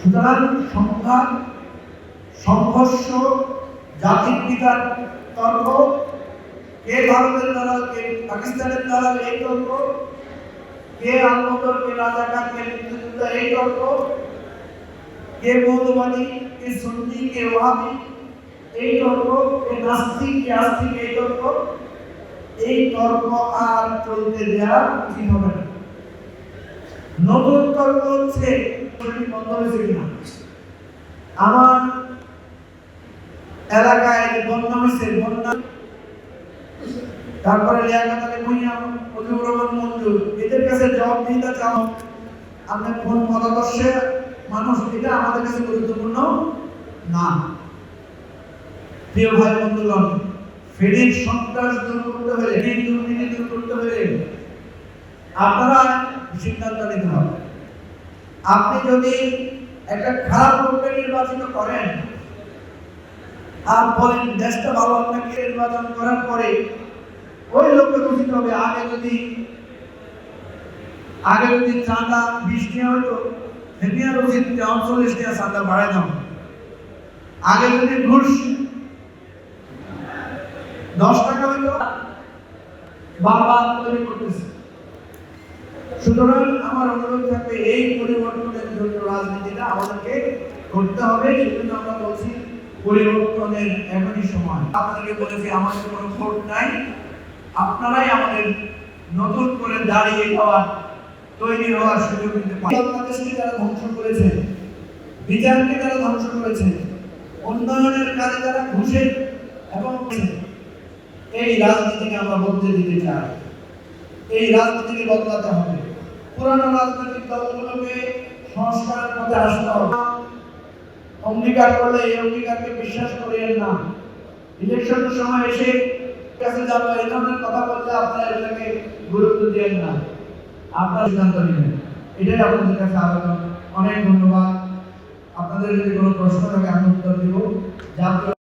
সুতরাং সংঘাত সংঘর্ষ জাতির পিতার তর্ক, কে ভারতের দালাল কে পাকিস্তানের দালাল এই তর্ক, কে আলমদর কে রাজাকার, কে মুক্তিযোদ্ধা এই তর্ক, কে মৌলবাদী, কে সুন্নি কে ওয়াহাবি এই তর্ক, কে নাস্তিক, কে আস্তিক এই তর্ক এই তর্ক আর চলতে দেওয়া উচিত হবে না। নতুন তর্ক হচ্ছে আমার এলাকায় বন্যা হয়েছে, বন্যা তারপরে রহমান মঞ্জুর এদের কাছে জবাব দিতে চাও? কোন মতাদর্শে মানুষ এটা আমাদের কাছে গুরুত্বপূর্ণ? না। প্রিয় ভাই বন্ধুগণ ফেরির সন্ত্রাস দূর করতে হলে ফেরির দুর্নীতি দূর করতে হলে আপনারা সিদ্ধান্ত নিতে হবে। আপনি যদি একটা খারাপ লোককে নির্বাচিত করেন আর বলেন, দেশটা ভালো, আপনাকে নির্বাচন করার পরে ওই লোককে বুঝতে হবে আগে যদি আগে যদি চাঁদা বিশ নেওয়া হতো সেদিনের উচিত অঞ্চল্লিশ নেওয়া চাঁদা বাড়ায় দাও। আগে যদি ঘুষ দশ টাকা হইতো, বারবার তৈরি করতেছে। সুতরাং আমার অনুরোধ থাকবে, এই পরিবর্তনের জন্য রাজনীতিটা আমাদেরকে করতে হবে, সেজন্য আমরা বলছি পরিবর্তনের সময়। আপনাদেরকে বলেছি, আমাদের কোনো ভোট নাই। আপনারাই আমাদের নতুন করে দাঁড়িয়ে হওয়ার তৈরি হওয়ার সুযোগ দিতে যারা ধ্বংস করেছে, বিচারকে যারা ধ্বংস করেছে, উন্নয়নের কাজে যারা এবং এই রাজনীতিকে আমরা বদলে দিতে চাই। এই রাজনীতিকে বদলাতে হবে। পুরানো রাজনৈতিক দলগুলোকে সংস্কারের পথে আসতে হবে। অঙ্গীকার করলে এই অঙ্গীকারকে বিশ্বাস করিয়েন না। ইলেকশনের সময় এসে কাছে যাব, এই ধরনের কথা বললে আপনারা এটাকে গুরুত্ব দিয়েন না। আপনার সিদ্ধান্ত নেবেন। এটাই আপনাদের কাছে আবেদন। অনেক ধন্যবাদ। আপনাদের যদি কোনো প্রশ্ন থাকে, আমি উত্তর দিব। জাতীয়